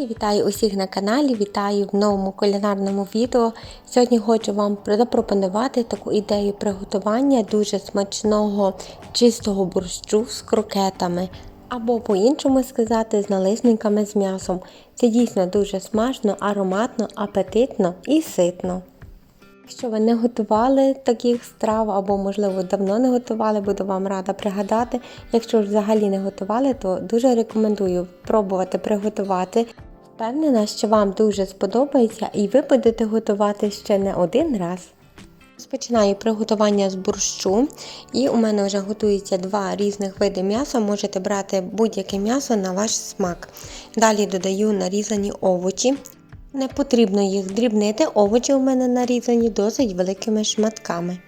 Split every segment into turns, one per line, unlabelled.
Вітаю усіх на каналі, вітаю в новому кулінарному відео. Сьогодні хочу вам запропонувати таку ідею приготування дуже смачного чистого борщу з крокетами. Або по-іншому сказати, з налисниками з м'ясом. Це дійсно дуже смачно, ароматно, апетитно і ситно. Якщо ви не готували таких страв, або, можливо, давно не готували, буду вам рада пригадати. Якщо ж взагалі не готували, то дуже рекомендую пробувати приготувати. Впевнена, що вам дуже сподобається і ви будете готувати ще не один раз. Розпочинаю приготування з борщу, і у мене вже готується два різних види м'яса. Можете брати будь-яке м'ясо на ваш смак. Далі додаю нарізані овочі. Не потрібно їх дрібнити, овочі у мене нарізані досить великими шматками.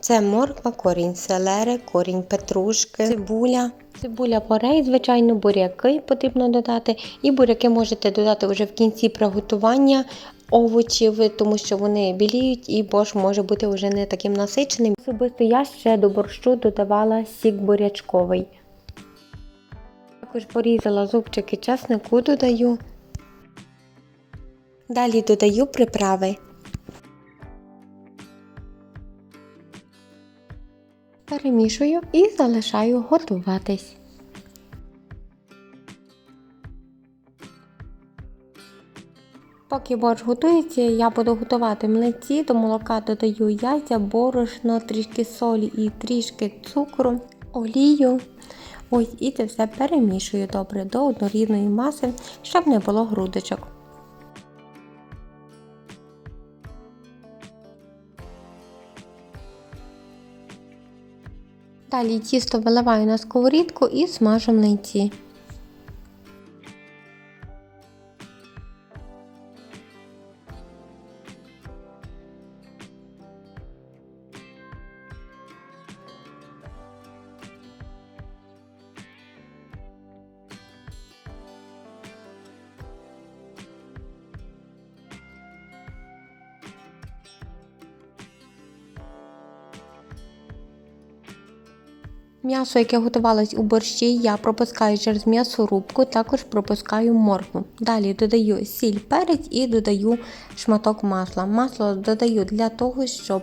Це морква, корінь селери, корінь петрушки, цибуля. Цибуля порей, звичайно, буряки потрібно додати. І буряки можете додати вже в кінці приготування овочів, тому що вони біліють і борщ може бути вже не таким насиченим. Особисто я ще до борщу додавала сік бурячковий. Також порізала зубчики чеснику додаю. Далі додаю приправи. Перемішую і залишаю готуватись. Поки борщ готується, я буду готувати млинці, до молока додаю яйця, борошно, трішки солі і трішки цукру, олію. Ось і це все перемішую добре до однорідної маси, щоб не було грудочок. Далі тісто виливаю на сковорідку і смажу млинці. М'ясо, яке готувалось у борщі, я пропускаю через м'ясорубку, також пропускаю моркву. Далі додаю сіль, перець і додаю шматок масла. Масло додаю для того, щоб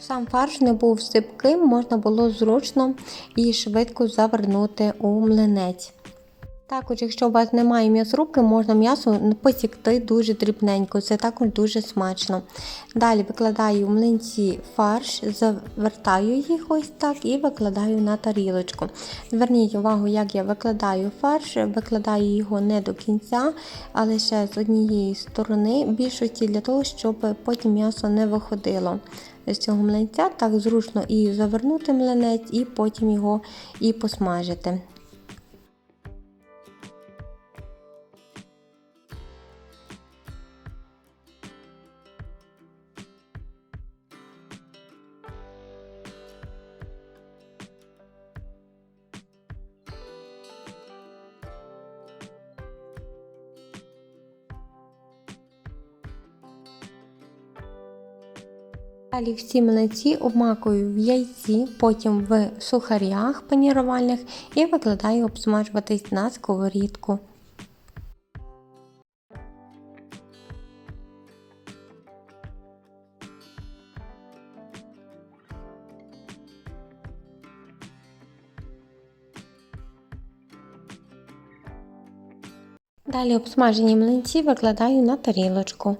сам фарш не був сипким, можна було зручно і швидко завернути у млинець. Також, якщо у вас немає м'ясорубки, можна м'ясо посікти дуже дрібненько, це також дуже смачно. Далі викладаю в млинці фарш, завертаю їх ось так і викладаю на тарілочку. Зверніть увагу, як я викладаю фарш, викладаю його не до кінця, а лише з однієї сторони, більшості для того, щоб потім м'ясо не виходило. З цього млинця так зручно і завернути млинець, і потім його і посмажити. Далі всі млинці обмакую в яйці, потім в сухарях панірувальних і викладаю обсмажуватись на сковорідку. Далі обсмажені млинці викладаю на тарілочку.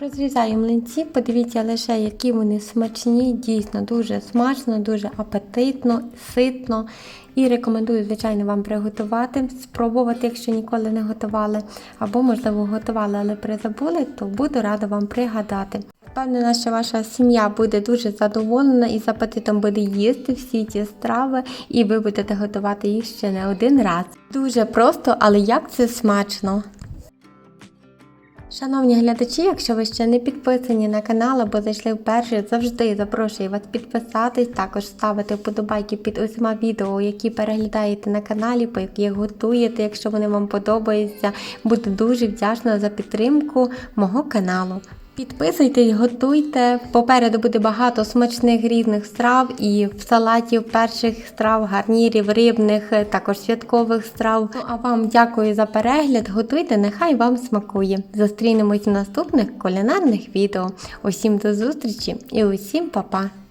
Розрізаю млинці, подивіться лише, які вони смачні, дійсно дуже смачно, дуже апетитно, ситно. І рекомендую, звичайно, вам приготувати, спробувати, якщо ніколи не готували, або, можливо, готували, але призабули, то буду рада вам пригадати. Впевнена, що ваша сім'я буде дуже задоволена і з апетитом буде їсти всі ці страви, і ви будете готувати їх ще не один раз. Дуже просто, але як це смачно! Шановні глядачі, якщо ви ще не підписані на канал або зайшли вперше, завжди запрошую вас підписатись, також ставити вподобайки під усіма відео, які переглядаєте на каналі, по яких готуєте, якщо вони вам подобаються. Буду дуже вдячна за підтримку мого каналу. Підписуйтесь, готуйте. Попереду буде багато смачних різних страв і салатів, перших страв, гарнірів, рибних, також святкових страв. Ну а вам дякую за перегляд. Готуйте, нехай вам смакує. Зустрінемось в наступних кулінарних відео. Усім до зустрічі і усім па-па!